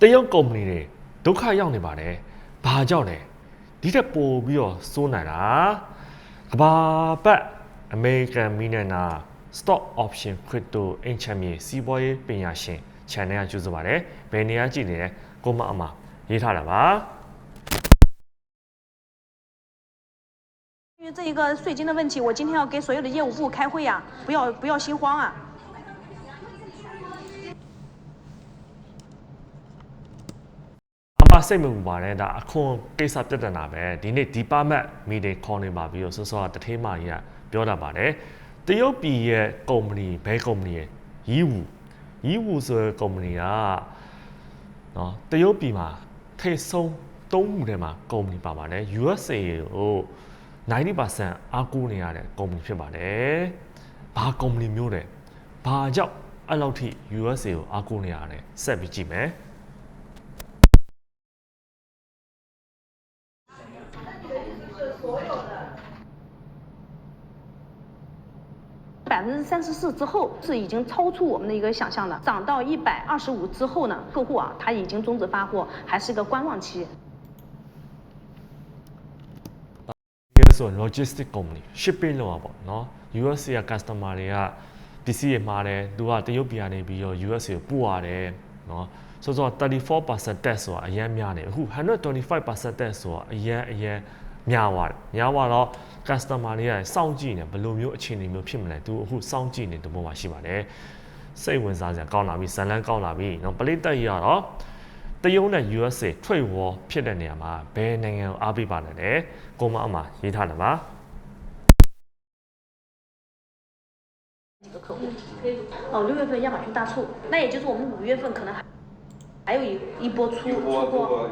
တရုတ်ကုမ္ပဏီတွေဒုက္ခရောက်နေပါတယ်ဘာကြောင့်လဲဒီထက်ပိုပြီးတော့စိုးနိုင်တာကဘာပတ် American Millionaire Stock Option Crypto အင်ချမ်းမြေစီးပွားရေးပညာရှင် channel ကကျူးစပါတယ်ဘယ်နေရာကြည့်နေလဲကိုမအမရေးထားတာပါ 因为这一个税金的问题，我今天要给所有的业务部开会呀、不要不要心慌啊。 စိတ်မပူပါနဲ့ဒါအခွန်ကိစ္စပြဿနာပဲဒီနေ့ဒီပါမတ်မီတင်ခေါ်နေပါပြီးတော့စောစောကတထေးမကြီးကပြောတာပါတယ်တရုတ်ပြည်ရဲ့ကုမ္ပဏီဘဲကုမ္ပဏီရဲ့ရီးဝူရီးဝူဆိုတဲ့ကုမ္ပဏီကနော်တရုတ်ပြည်မှာထိတ်ဆုံးသုံးမှုထဲမှာကုမ္ပဏီပါပါတယ် USA ကို90%အားကိုးနေရတဲ့ကုမ္ပဏီဖြစ်ပါတယ်ဘာကုမ္ပဏီမျိုးလဲဘာကြောင့်အဲ့လောက်ထိ USA ကိုအားကိုးနေရလဲဆက်ပြီးကြည့်မယ် 百分之三十四之后是已经超出我们的一个想象的，涨到一百二十五之后呢，客户啊他已经终止发货，还是一个观望期。 ကဲဆို logistic company shipping လောက်ပါပေါ့နော် US က customer တွေကပစ္စည်းတွေမှာတယ်သူကတရုတ်ပြည်ကနေပြီးတော့ US ကိုပို့ရတယ်နော်ဆိုတော့34% tax ဆိုတာအရင်များနေအခု125% tax ဆိုတာအရင်အရင် များသွားတယ်များသွားတော့ customer တွေကစောင့်ကြည့်နေဘယ်လိုမျိုးအခြေအနေမျိုးဖြစ်မလဲသူအခုစောင့်ကြည့်နေတဲ့ပုံမှာရှိပါတယ်စိတ်ဝင်စားစရာကောင်းလာပြီဇလန်းကောင်းလာပြီနော်ပလိတ်တက်ရတော့ တရုတ်နဲ့ USA trade war ဖြစ်တဲ့နေရာမှာဘယ်နိုင်ငံကိုအားပေးပါလဲလဲကိုမအမရေးထားတယ်ပါ 几个客户，哦，六月份亚马逊大促，那也就是我们五月份可能还还有一一波出出货。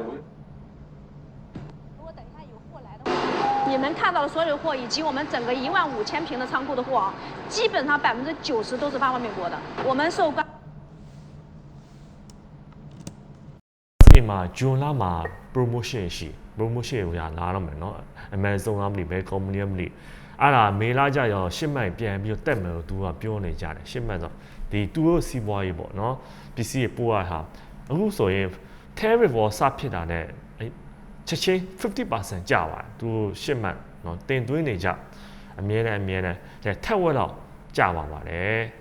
你们看到的所有的货，以及我们整个一万五千平的仓库的货啊，基本上百分之九十都是发往美国的。我们受关。 ဒီမှာဂျွန်လာမှာ promotion ရှိ promotion ကိုရလာတော့မယ်เนาะ Amazon ကမလို့ဘယ် company ကမလို့အဲ့ဒါမေလာကြရောရှစ်မှတ်ပြန်ပြီးတော့တက်မယ်လို့သူကပြောနေကြတယ်ရှစ်မှတ်ဆိုဒီသူတို့စီးပွားရေးပေါ့เนาะပစ္စည်းပို့ရဟာအခုဆိုရင် tariff war စဖြစ်တာနဲ့အဲ့ 七千 fifty percent 加完都先买，喏，单独那家，免呢免呢，在太晚了加娃娃嘞。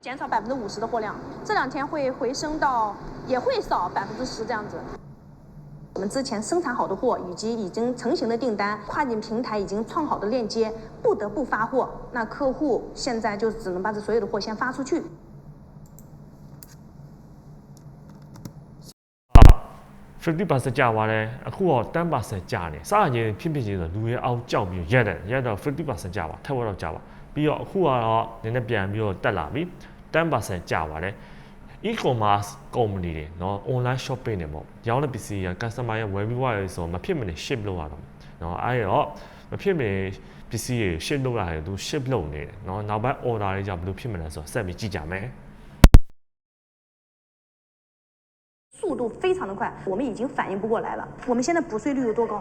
减少百分之五十的货量，这两天会回升到，也会少百分之十这样子。我们之前生产好的货以及已经成型的订单，跨境平台已经创好的链接，不得不发货。那客户现在就只能把这所有的货先发出去。50%ကြာသွားတယ်အခုတော့10%ကြာနေစရချင်းဖြစ်ဖြစ်ချင်းဆိုလူရဲ့အောက်ကြောက်ပြီးရက်တယ်ရက်တော့50%ကြာပါထက်ဝက်တော့ကြာပါပြီးတော့အခုကတော့နည်းနည်းပြန်ပြီးတော့တက်လာပြီ10%ကြာပါတယ် e-commerce company တွေเนาะ online shopping တွေပေါ့ရောင်းတဲ့ပစ္စည်းက customer ရဲ့ web view ရဆိုမဖြစ်မနေ ship လုပ်ရတော့เนาะအဲ့တော့မဖြစ်မနေပစ္စည်းတွေ ship လုပ်ရတယ်သူ ship လုပ်နေတယ်เนาะနောက်ပိုင်း order တွေကြောင့်ဘယ်လိုဖြစ်မလဲဆိုတော့ဆက်ပြီးကြည့်ကြမယ် 速度非常的快，我们已经反应不过来了。我们现在补税率有多高？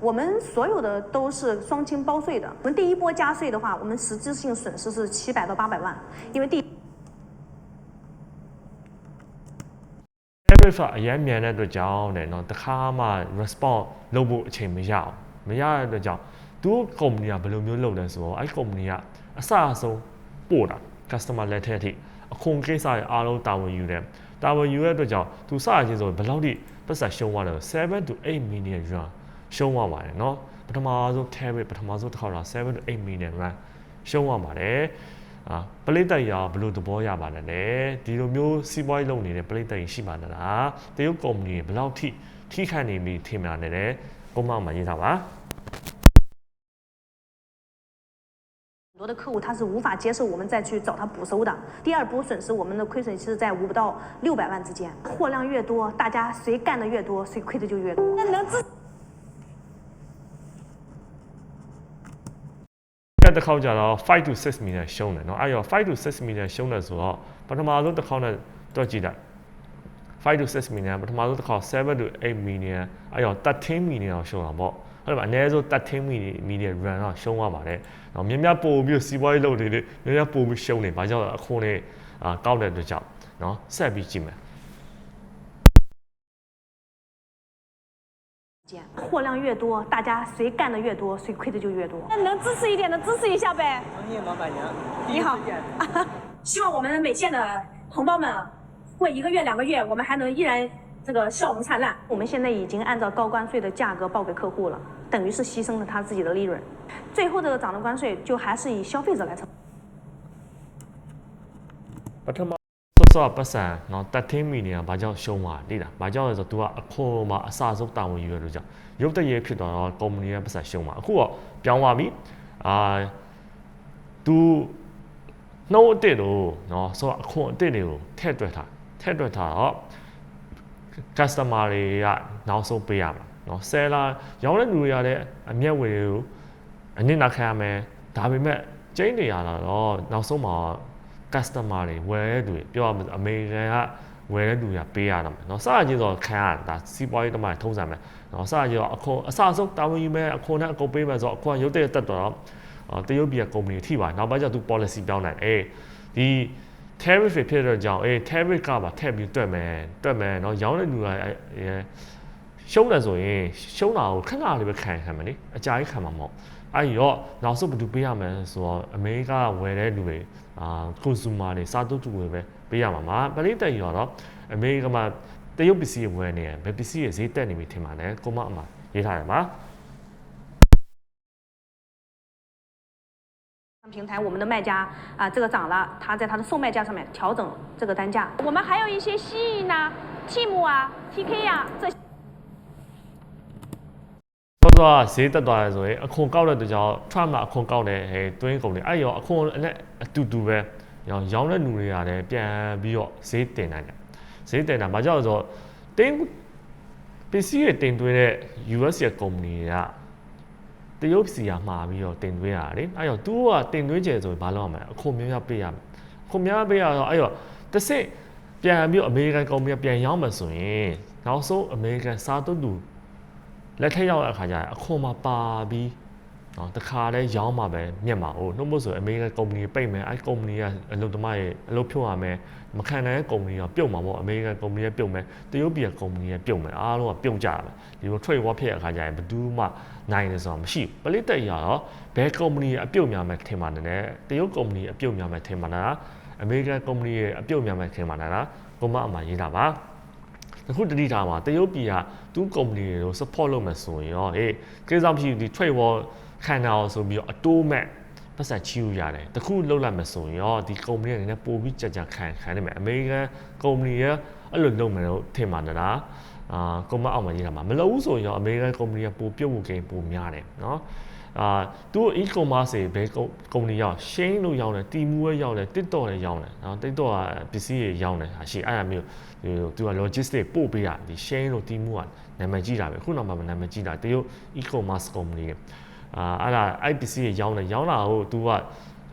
我们所有的都是双清包税的。我们第一波加税的话，我们实质性损失是七百到八百万，因为第。ပြန်ဆိုအရင်မြ response လုပ်ဖို့အချိန်မရအောင်မ啊啥時候報的 customer letter အထိအခွန်ကိ တာဝန်ယူရတဲ့အတွက်ကြောင့်သူစရချင်းဆိုဘယ်လောက်ထိပတ်သက်ရှုံးသွားလဲ7 to 8 million yuan ရှုံးသွားပါတယ်เนาะပထမဆုံး tariff ပထမဆုံးတစ်ခါတော့7 to 8 million yuan ရှုံးသွားပါတယ်အာပလိတ်တက်ရောဘယ်လိုသဘောရပါလဲလဲဒီလိုမျိုးစီးပွားရေးလုပ်နေတဲ့ပလိတ်တက်ရှိပါလားတရုတ်ကုမ္ပဏီဘယ်လောက်ထိထိခိုက်နေပြီထင်မှန်တယ်လဲကိုမောင်မှရေးထားပါ 多的客户他是无法接受我们再去找他补收的。第二波损失，我们的亏损是在五到六百万之间。货量越多，大家谁干的越多，谁亏的就越多。那能自 ကတစ်ခေါက်ကြတော့5 to 6 million ရှုံးတယ်เนาะအဲ့ရော5 to 6 million ရှုံးတယ်ဆိုတော့ပထမဆုံးတစ်ခေါက်နဲ့တွက်ကြည့်လိုက်5 to 6 million ပထမဆုံးတစ်ခေါက်7 to 8 million အဲ့ရော13 million အောင်ရှုံးတာပေါ့ အဲ့ဒါအနည်းဆုံး13 million million run တော့ရှုံးသွားပါတယ်။နော်မြင်မြပို့ပြီးစီးပွားရေးလုပ်နေတယ်မြင်မြပို့ပြီးရှုံးနေ။ဘာကြောင့်လဲအခွန်တွေ အာကောက်တဲ့အတွက်ကြောင့်နော်ဆက်ပြီးကြည့်မယ် 货量越多，大家谁干的越多，谁亏的就越多。那能支持一点的支持一下呗。相信老板娘，第一你好次见。希望我们美县的同胞们会一个月、两个月，我们还能依然 这个笑容灿烂。我们现在已经按照高关税的价格报给客户了，等于是牺牲了他自己的利润。最后这个涨的关税就还是以消费者来承。 ပထမစောစောပတ်စံနော်တက်ထင်းမီနေကဘာကြောင့်ရှုံးသွားလိမ့်လားဘာကြောင့်လဲဆိုတော့ तू ကအခွန်မှာအစဆုံးတာဝန်ယူရလို့ကြောင့်ရုပ်တရက်ဖြစ်တော့ကုမ္ပဏီကပတ်စံရှုံးသွားအခုတော့ပြောင်းသွားပြီအာ तू နှုတ်အစ်စ်တို့နော်ဆိုတော့အခွန်အစ်စ်တွေကိုထည့်တွက်ထားထည့်တွက်ထားတော့ customer တွေကနောက်ဆုံးပေးရမှာနော် seller ရောင်းတဲ့လူတွေကလည်းအမျက်ဝေတွေကိုအနစ်နာခံရမယ်ဒါပေမဲ့ကျင်းနေရတာတော့နောက်ဆုံးမှာ customer တွေဝယ်တဲ့လူတွေပြောရမယ်အမေရိကန်ကဝယ်တဲ့လူတွေကပေးရတာမယ်เนาะစရချင်းဆိုခံရတာစီးပွားရေးတမန်ထုံးစံမယ်เนาะစရချင်းတော့အခွန်အစဆုံးတာဝန်ယူမယ်အခွန်နဲ့အကုန်ပေးမယ်ဆိုတော့အခွန်ရုပ်တရက်တက်တော့အော်တရုတ်ပြည်ကကုမ္ပဏီထိပါနောက်ပိုင်းကျသူ policy ပြောင်းနိုင်အေးဒီ tariff တွေဖြစ်တဲ့ကြောင့်အေး tariff ကပါထည့်ပြီးတွက်မယ်တွက်မယ်เนาะရောင်းတဲ့လူကအဲရှုံးတယ်ဆိုရင်ရှုံးတာကိုခဏလေးပဲခံခံမယ်လေအကြာကြီးခံမှာမဟုတ်အဲ့ဒီတော့နောက်ဆုံးဘယ်သူပေးရမလဲဆိုတော့အမေရိကဝယ်တဲ့လူတွေအာ consumer တွေစားတုတ်တူတွေပဲပေးရမှာမှာပရိသတ်ရောတော့အမေရိကမှာတရုတ်ပစ္စည်းဝယ်နေတယ်ဘယ်ပစ္စည်းရဲ့ဈေးတက်နေပြီထင်ပါလဲကိုမအမရေးထားတယ်မှာ 平台，我们的卖家啊、这个涨了，他在他的售卖价上面调整这个单价。我们还有一些西印呐、Team 啊、TK 呀、这些。 တော့တော့ဈေးတက်သွားတယ်ဆိုရင်အခွန်ကောက်တဲ့တကြောင် Trump ကအခွန်ကောက်တယ်ဟဲ့တွင်းကုန်တယ်အဲ့ရောအခွန်နဲ့အတူတူပဲရောင်းရောင်းတဲ့လူတွေကလည်းပြန်ပြီးတော့ဈေးတင်နိုင်တယ်ဈေးတင်တာဘာကြောင့်လဲဆိုတော့တင်းပစ္စည်းတွေတင်သွင်းတဲ့ US ရဲ့ကုမ္ပဏီတွေက တရုတ်စီကမှာပြီးတော့တင်သွင်းရတယ်လေအဲ့ရော तू ကတင်သွင်းကြဆိုရင်ဘာလုပ်ရမလဲအခွန်များများပေးရမယ်အခွန်များများပေးရတော့အဲ့ရောတစ်စစ်ပြန်ပြီးတော့အမေရိကန်ကုမ္ပဏီကပြန်ရောင်းမှဆိုရင်နောက်ဆုံးအမေရိကန်စားတုတ်တူလက်ထက်ရောက်တဲ့အခါကျရင်အခွန်မှာပါပြီး နော်တခါလဲရောင်းမှာပဲမြက်မှာ哦နှုတ်မို့ဆိုအမေရိကန်ကုမ္ပဏီပိတ်မယ်အဲ့ကုမ္ပဏီကအလုပ်သမားရဲ့အလုပ်ဖြုတ်ရမယ်မခံနိုင်တဲ့ကုမ္ပဏီကပြုတ်မှာပေါ့အမေရိကန်ကုမ္ပဏီကပြုတ်မယ်တရုတ်ပြည်ကကုမ္ပဏီကပြုတ်မယ်အားလုံးကပြုတ်ကြရမယ်ဒီလို trade war ဖြစ်တဲ့အခါကျရင်ဘယ်သူမှနိုင်တယ်ဆိုတာမရှိဘူးပလိတက်ရတော့ဘယ်ကုမ္ပဏီအပြုတ်များမယ်ထင်ပါနဲ့တရုတ်ကုမ္ပဏီအပြုတ်များမယ်ထင်ပါလားအမေရိကန်ကုမ္ပဏီရဲ့အပြုတ်များမယ်ထင်ပါလားကိုမအမှရေးတာပါအခုတတိထားမှာတရုတ်ပြည်ကသူ့ကုမ္ပဏီတွေကို support လုပ်မယ်ဆိုရင်ရောဟေးကိစ္စမရှိဘူးဒီ trade war ခံတာအောင်ဆိုပြီးတော့အတိုးမဲ့ပတ်စံချီယူရတယ်တခုလောက်လိုက်မယ်ဆိုရင်ရောဒီကုမ္ပဏီကလည်းပို့ပြီးကြကြခံခံနေမယ်အမေရိကန်ကုမ္ပဏီကအဲ့လိုလုပ်မယ်လို့ထင်ပါနဲ့လားအာကွန်မအောင်မရေးတာမှာမလုပ်ဘူးဆိုရင်ရောအမေရိကန်ကုမ္ပဏီကပိုပြုတ်မှုကိန်းပိုများတယ်နော်အာသူ e-commerce တွေဘယ်ကုမ္ပဏီရောက် Shane လို့ရောက်တယ်တီမူရဲ့ရောက်တယ် TikTok လည်းရောက်တယ်နော် TikTok ကပစ္စည်းတွေရောက်တယ်ဟာရှိအဲ့ဒါမျိုးဟိုသူက logistics ပို့ပေးတာဒီ Shane လို့တီမူကနာမည်ကြီးတာပဲခုနောက်မှာနာမည်ကြီးတာတရုတ် e-commerce company တွေ အာအဲ့ဒါ IPC တွေရောင်းတယ်ရောင်းတာကို तू က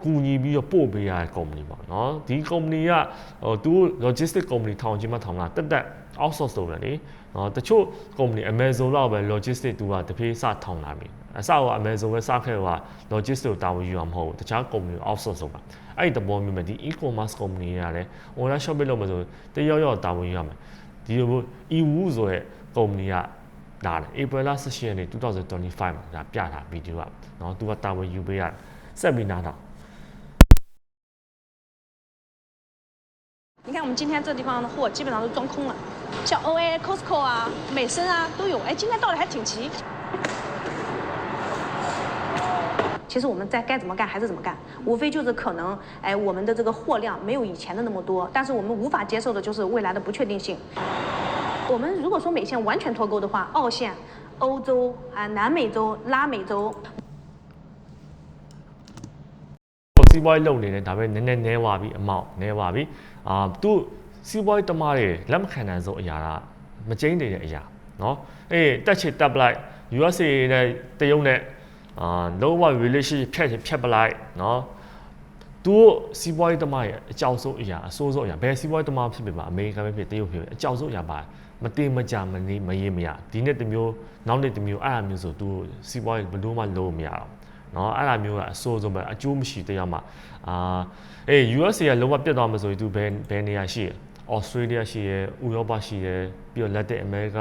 ကူညီပြီးတော့ပို့ပေးရတဲ့ company ပေါ့နော်ဒီ company ကဟို तू logistic company ထောင်ချင်းမှထောင်တာတက်တက် outsource လုပ်တယ်လေနော်တချို့ company Amazon လောက်ပဲ logistic သူကတဖြည်းစထောင်လာပြီအစက Amazon ပဲစခဲ့က logistic ကိုတာဝန်ယူရမှာမဟုတ်ဘူးတခြား company ကို outsource လုပ်တာအဲ့ဒီတဘောမျိုးပဲဒီ e-commerce company တွေကလည်း online shopping လုပ်မှာဆိုတယောက်ယောက်တာဝန်ယူရမယ်ဒီလိုမျိုး e-woo ဆိုတဲ့ company က လာတယ် April 18ရက်နေ့2025မှာဒါပြတာဗီဒီယိုကနော်သူကတာဝန်ယူပေးရတယ်ဆက်ပြီးနားတော့ 你看我们今天这地方的货基本上都装空了，像 OA、Costco 啊、美参啊都有。哎，今天到的还挺齐。其实我们在该怎么干还是怎么干，无非就是可能，哎，我们的这个货量没有以前的那么多，但是我们无法接受的就是未来的不确定性。 我们如果说美线完全脱钩的话，澳线、欧洲啊、南美洲、拉美洲， စီးပွားရေးလုပ်နေတယ်ဒါပေမဲ့နည်းနည်းနဲသွားပြီအမောက်နဲသွားပြီအာသူစီးပွားရေးတမားတွေလက်မခံနိုင်ဆုံးအရာကမကျင်းနေတဲ့အရာเนาะအေးတက်ချစ်တက်ပလိုက် USA နဲ့တရုတ်နဲ့အာလုံးဝ relationship ဖြတ်ချင်ဖြတ်ပလိုက်เนาะ သူတို့စီးပွားရေးတမရဲ့အကြောက်ဆုံးအရာအဆိုးဆုံးအရာဘယ်စီးပွားရေးတမဖြစ်ဖြစ်ပါအမေရိကန်ပဲဖြစ်တရုတ်ဖြစ်အကြောက်ဆုံးအရာပါမတင်မကြမနေမရင်မရဒီနေ့တမျိုးနောက်နေ့တမျိုးအဲ့အမျိုးဆိုသူတို့စီးပွားရေးဘလို့မှလုံးမရတော့နော်အဲ့ဒါမျိုးကအဆိုးဆုံးပဲအကျိုးမရှိတရားမှအာအေး USA ကလုံးဝပြတ်သွားမှာဆိုရင် तू ဘယ်ဘယ်နေရာရှိရဩစတြေးလျရှိရဥရောပရှိရပြီးတော့လက်တင်အမေရိက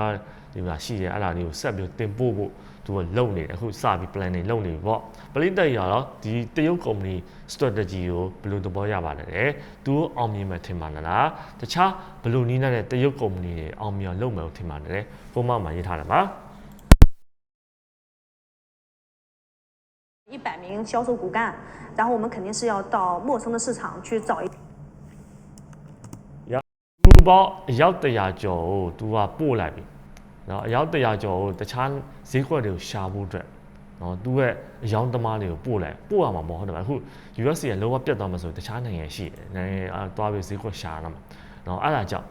ဒီမှာရှိရအဲ့ဒါတွေကိုဆက်ပြီးတင်ပို့ဖို့ သူကလုံနေတယ်အခုစပြီး plan တွေလုံနေပြီပေါ့ပလိတက်ရတော့ဒီတရုတ် company strategy ကိုဘယ်လိုသဘောရပါလဲသူအောင်မြင်မယ်ထင်ပါလားတခြားဘယ်လိုနည်းနဲ့တရုတ် company တွေအောင်မြင်လုပ်မယ်ထင်ပါလဲပုံမှန်မှာရေးထားတယ်ပါ 一百名销售骨干，然后我们肯定是要到陌生的市场去找一。 သူပေါင်းအယောက်100ကျော်ကို तू ကပို့ နော်အယောက်တရာကျော်ကိုတခြားဈေးကွက်တွေကိုရှာဖို့အတွက်နော်သူရဲ့အယောင်သမားတွေကိုပို့လိုက်ပို့ရမှာမဟုတ်တော့ဘူးအခု US ကလောကပြတ်သွားမှဆိုတခြားနိုင်ငံရှိတယ်နိုင်ငံသွားပြီးဈေးကွက်ရှာရမှာနော်အဲ့ဒါကြောင့်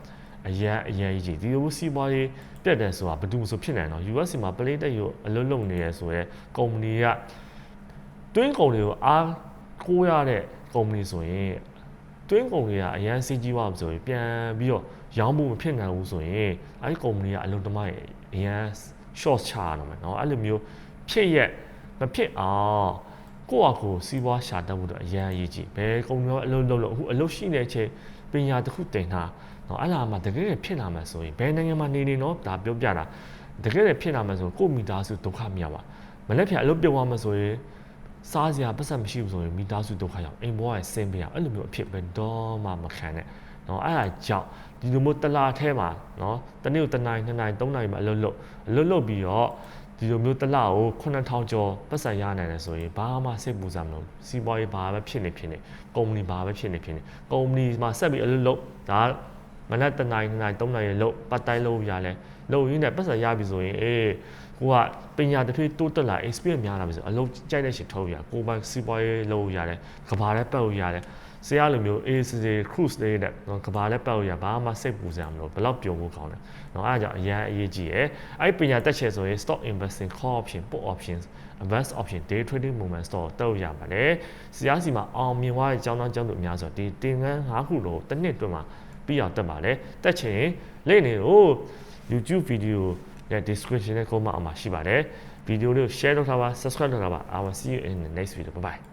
အရန်အရန်ကြီးဒီလိုစီးပွားရေးပြတ်တယ်ဆိုတာဘာလို့ဆိုဖြစ်နေလဲနော် US မှာ play တက်ရအလွတ်လုံနေရဆိုရဲကုမ္ပဏီကတွင်းကုန်တွေကိုအားကိုးရတဲ့ကုမ္ပဏီဆိုရင်တွင်းကုန်တွေကအရန်စီးကြီးသွားမှဆိုရင်ပြန်ပြီးတော့ ရောင်းဖို့မဖြစ်နိုင်ဘူးဆိုရင်အဲဒီကုမ္ပဏီကအလုံးတမိုက်အရန် short ချရတော့မယ်เนาะအဲ့လိုမျိုးဖြစ်ရက်မဖြစ်အောင်ကိုယ့်အကူစီးပွားရှာတတ်ဖို့တော့အရန်အရေးကြီးဘယ်ကုမ္ပဏီကအလုံးလုံးလို့အခုအလုံးရှိတဲ့အချိန်ပညာတစ်ခုတင်တာเนาะအဲ့လာမှတကယ်ဖြစ်လာမှဆိုရင်ဘယ်နိုင်ငံမှာနေနေเนาะဒါပြောပြတာတကယ်ဖြစ်လာမှဆိုကိုယ့်မိသားစုဒုက္ခမရပါမလက်ဖြတ်အလုပ်ပြုတ်သွားမှဆိုရင် စားစရာပတ်စံမရှိဘူးဆိုရင်မိသားစုဒုက္ခရောက်အိမ်ဘဝရဲ့ဆင်းပြရအဲ့လိုမျိုးအဖြစ်ပဲတော့မှမခံနဲ့เนาะအဲ့ဒါကြောင့် ဒီလိုမျိုးတလားထဲမှာเนาะတနေ့ကိုတနိုင်နှစ်နိုင်သုံးနိုင်မှာအလုပ်လုပ်အလုပ်လုပ်ပြီးတော့ဒီလိုမျိုးတလားကို9000ကျော်ပတ်စံရနိုင်တယ်ဆိုရင်ဘာမှစိတ်ပူစမ်းမလို့စီးပွားရေးဘာပဲဖြစ်နေဖြစ်နေကုမ္ပဏီဘာပဲဖြစ်နေဖြစ်နေကုမ္ပဏီမှာဆက်ပြီးအလုပ်လုပ်ဒါမနက်တနိုင်နှစ်နိုင်သုံးနိုင်ရလုပ်ပတ်တိုင်းလုပ်ရလဲလုပ်ရင်းနဲ့ပတ်စံရပြီဆိုရင်အေး ကိုကပညာတစ်ဖြည်းတိုးတက်လာ experience များလာပြီဆိုအလုပ်ကြိုက်တဲ့ရှင်ထုတ်ရကိုပိုင်စီးပွားရေးလုပ်ရတယ်ကဘာလည်းပတ်လို့ရတယ် ဆရာလိုမျိုး ACC cruise လေးတဲ့နော်ကဘာလည်းပတ်လို့ရဘာမှစိတ်ပူစရာမလိုဘယ်တော့ပြုံဖို့ကောင်းတယ်နော်အဲ့ဒါကြောင့်အရန်အရေးကြီးရယ်အဲ့ပညာတက်ချေဆိုရင် stock investing call option put options advance option day trading movement store တက်ရပါတယ်ဆရာစီမှာအောင်မြင်သွားတဲ့ကျောင်းသားကျောင်းသူအများဆိုဒီတင်ငန်း၅ခုလို့တစ်နှစ်အတွင်းမှာပြီးအောင်တက်ပါတယ်တက်ချင်လိမ့်နေလို့ YouTube video ရဲ့ description နဲ့ comment အမှာရှိပါတယ်ဗီဒီယိုလေးကို share လုပ်ထားပါ subscribe လုပ်ထားပါ I will see you in the next video bye bye